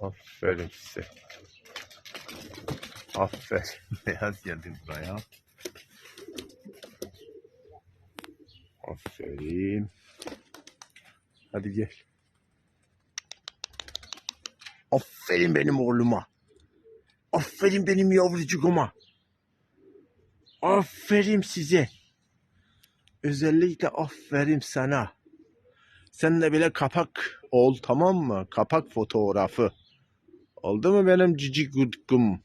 Aferin size. Aferin. Beyaz geldin buraya. Aferin. Hadi gel. Aferin benim oğluma. Aferin benim yavrucuğuma. Aferin size. Özellikle aferin sana. Sen de bile kapak ol tamam mı? Kapak fotoğrafı. Oldu mu benim cici gudkum?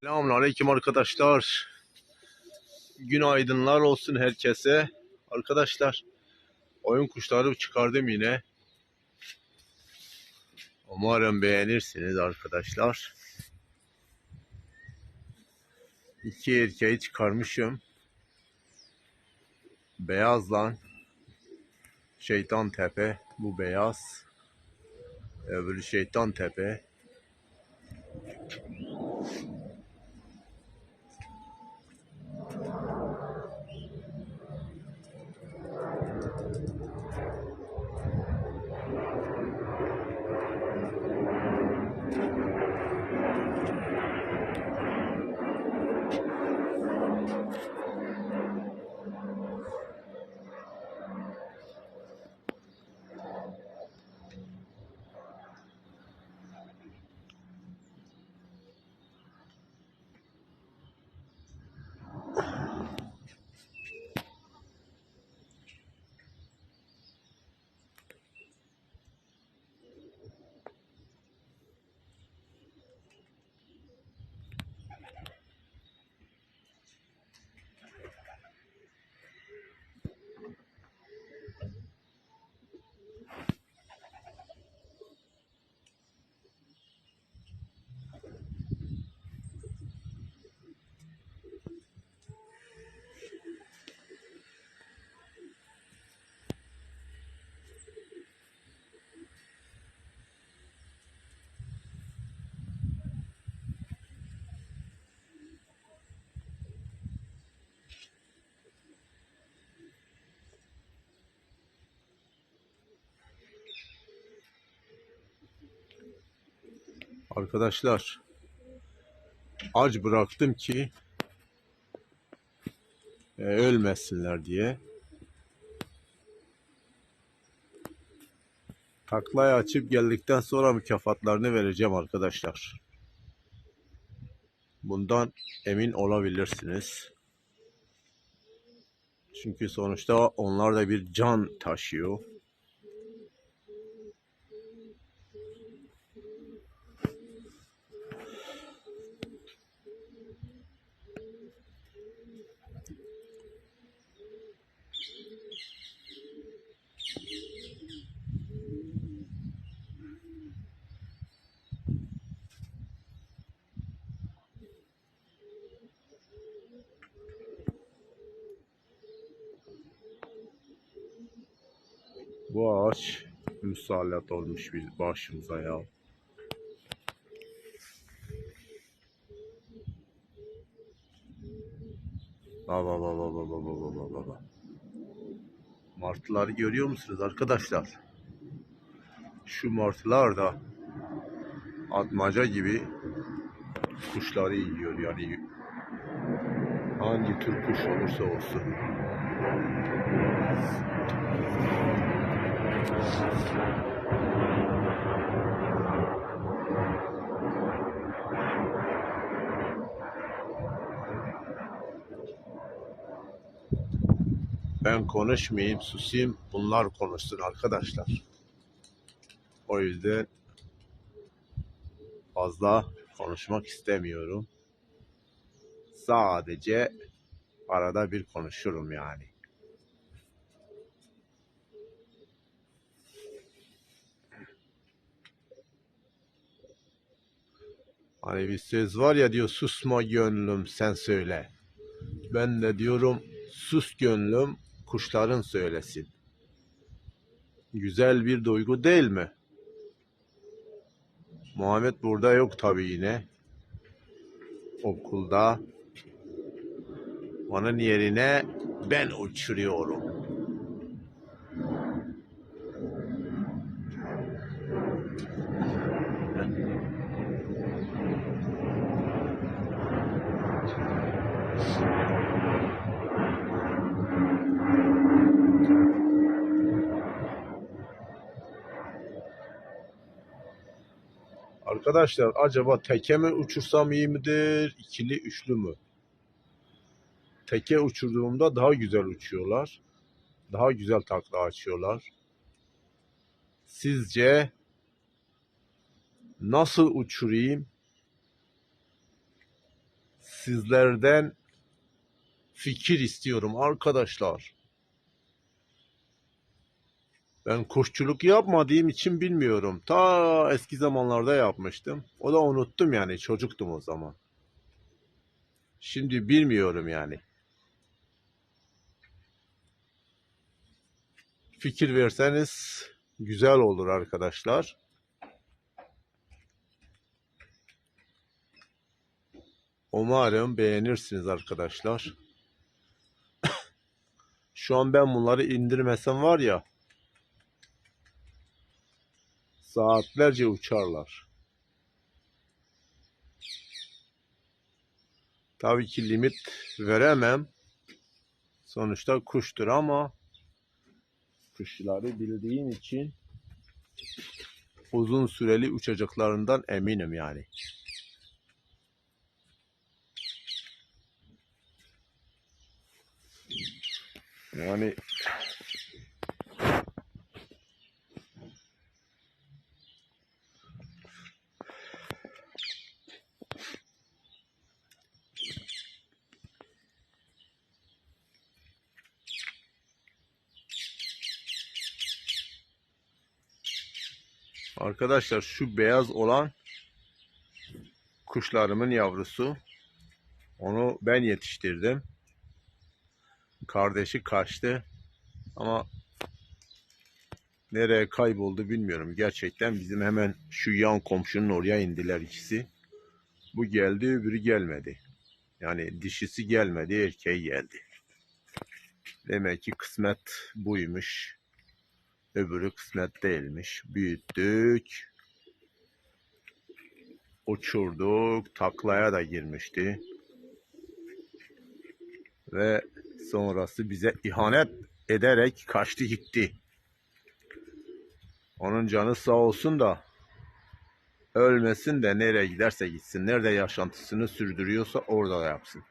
Selamünaleyküm arkadaşlar. Günaydınlar olsun herkese. Arkadaşlar oyun kuşları çıkardım yine. Umarım beğenirsiniz arkadaşlar. İki erkeği çıkarmışım. Beyazla Şeytan Tepe bu beyaz. Öbürü Şeytan Tepe. Arkadaşlar aç bıraktım ki e, ölmesinler diye. Taklayı açıp geldikten sonra mükafatlarını vereceğim arkadaşlar. Bundan emin olabilirsiniz. Çünkü sonuçta onlar da bir can taşıyor. Bu ağaç musallat olmuş biz başımıza ya. Baba baba baba baba baba baba. Martıları görüyor musunuz arkadaşlar? Şu martılar da atmaca gibi kuşları yiyor yani hangi tür kuş olursa olsun. Ben konuşmayayım, susayım, bunlar konuşsun arkadaşlar. O yüzden fazla konuşmak istemiyorum. Sadece arada bir konuşurum yani. Hani bir söz var ya diyor susma gönlüm sen söyle. Ben de diyorum sus gönlüm kuşların söylesin. Güzel bir duygu değil mi? Muhammed burada yok tabii yine. Okulda. Onun yerine ben uçuruyorum. Arkadaşlar acaba teke mi uçursam iyi midir? İkili üçlü mü? Teke uçurduğumda daha güzel uçuyorlar. Daha güzel takla açıyorlar. Sizce nasıl uçurayım? Sizlerden fikir istiyorum arkadaşlar. Ben kuşçuluk yapmadığım için bilmiyorum. Ta eski zamanlarda yapmıştım. O da unuttum yani çocuktum o zaman. Şimdi bilmiyorum yani. Fikir verseniz güzel olur arkadaşlar. Umarım beğenirsiniz arkadaşlar. Şu an ben bunları indirmesem var ya saatlerce uçarlar. Tabii ki limit veremem. Sonuçta kuştur ama kuşları bildiğim için uzun süreli uçacaklarından eminim yani. Yani Arkadaşlar şu beyaz olan kuşlarımın yavrusu. Onu ben yetiştirdim. Kardeşi kaçtı. Ama nereye kayboldu bilmiyorum. Gerçekten bizim hemen şu yan komşunun oraya indiler ikisi. Bu geldi öbürü gelmedi. Yani dişisi gelmedi erkeği geldi. Demek ki kısmet buymuş. Öbürü kısmet değilmiş. Büyüttük. Uçurduk. Taklaya da girmişti. Ve sonrası bize ihanet ederek kaçtı gitti. Onun canı sağ olsun da ölmesin de nereye giderse gitsin. Nerede yaşantısını sürdürüyorsa orada da yapsın.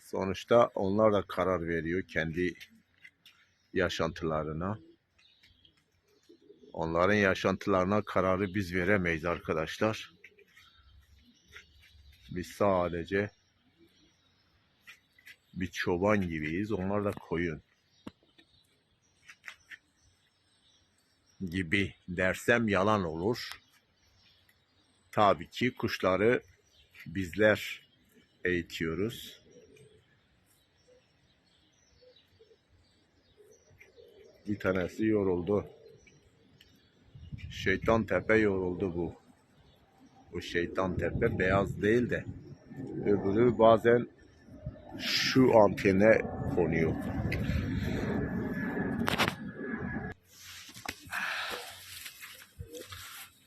Sonuçta onlar da karar veriyor kendi yaşantılarına. Onların yaşantılarına kararı biz veremeyiz arkadaşlar. Biz sadece bir çoban gibiyiz. Onlar da koyun. Gibi dersem yalan olur. Tabii ki kuşları bizler eğitiyoruz. Bir tanesi yoruldu. Şeytan tepe yoruldu bu. Bu şeytan tepe beyaz değil de öbürü bazen şu antene konuyor.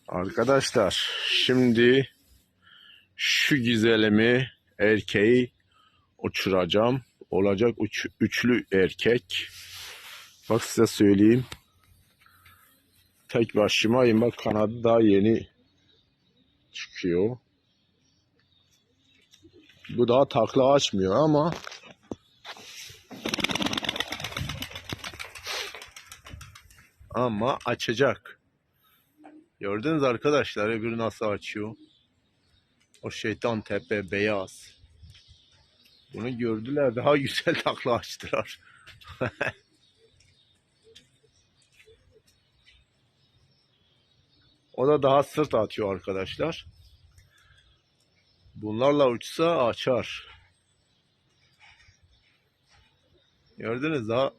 Arkadaşlar şimdi şu güzelimi erkeği uçuracağım. Olacak üç, üçlü erkek. Bak size söyleyeyim. Tek başımayım bak kanadı daha yeni çıkıyor. Bu daha takla açmıyor ama ama açacak. Gördünüz arkadaşlar öbürü nasıl açıyor. O şeytan tepe beyaz. Bunu gördüler daha güzel takla açtılar. o da daha sırt atıyor arkadaşlar. Bunlarla uçsa açar. Gördünüz daha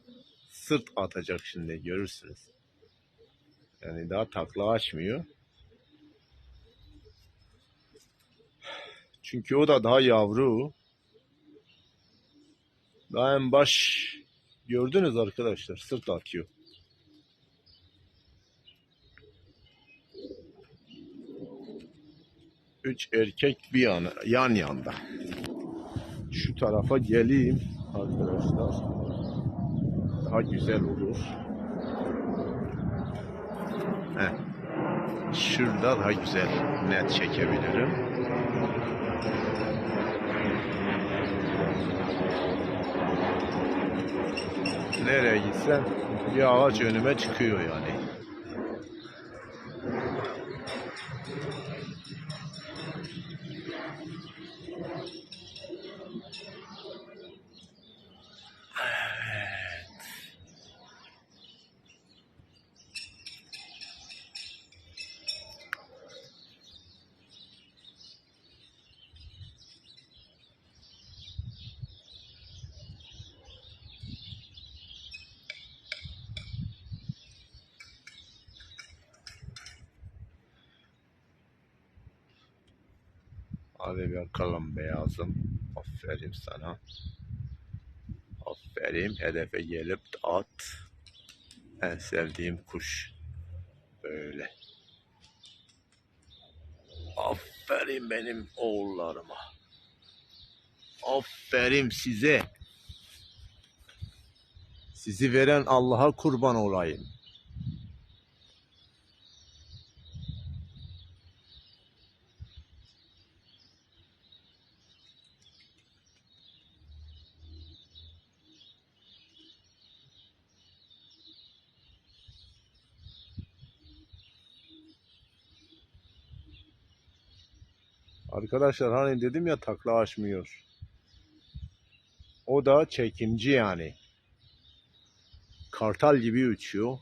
sırt atacak şimdi görürsünüz. Yani daha takla açmıyor. Çünkü o da daha yavru. Daha en baş gördünüz arkadaşlar sırt atıyor. Üç erkek bir yana, yan yanda. Şu tarafa geleyim arkadaşlar. Daha güzel olur. Heh. Şurada daha güzel net çekebilirim. Nereye gitsem bir ağaç önüme çıkıyor yani. Hadi bakalım beyazım. Aferin sana. Aferin. Hedefe gelip at. En sevdiğim kuş. Böyle. Aferin benim oğullarıma. Aferin size. Sizi veren Allah'a kurban olayım. Arkadaşlar hani dedim ya takla açmıyor. O da çekimci yani. Kartal gibi uçuyor.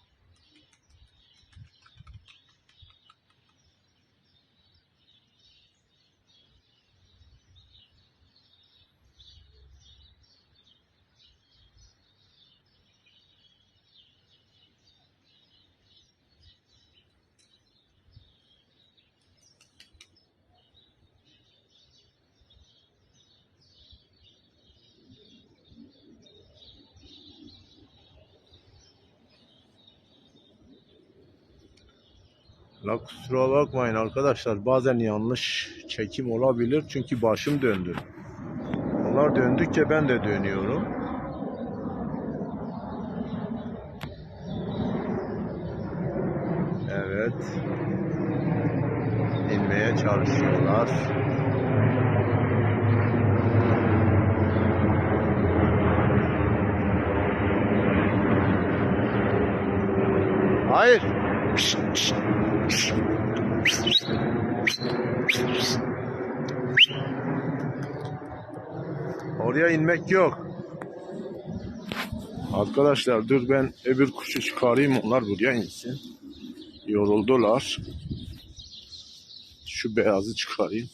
La kusura bakmayın arkadaşlar bazen yanlış çekim olabilir çünkü başım döndü. Onlar döndükçe ben de dönüyorum. Evet. İnmeye çalışıyorlar. Hayır. Pişt, pişt. Oraya inmek yok. Arkadaşlar dur ben öbür kuşu çıkarayım onlar buraya insin. Yoruldular. Şu beyazı çıkarayım.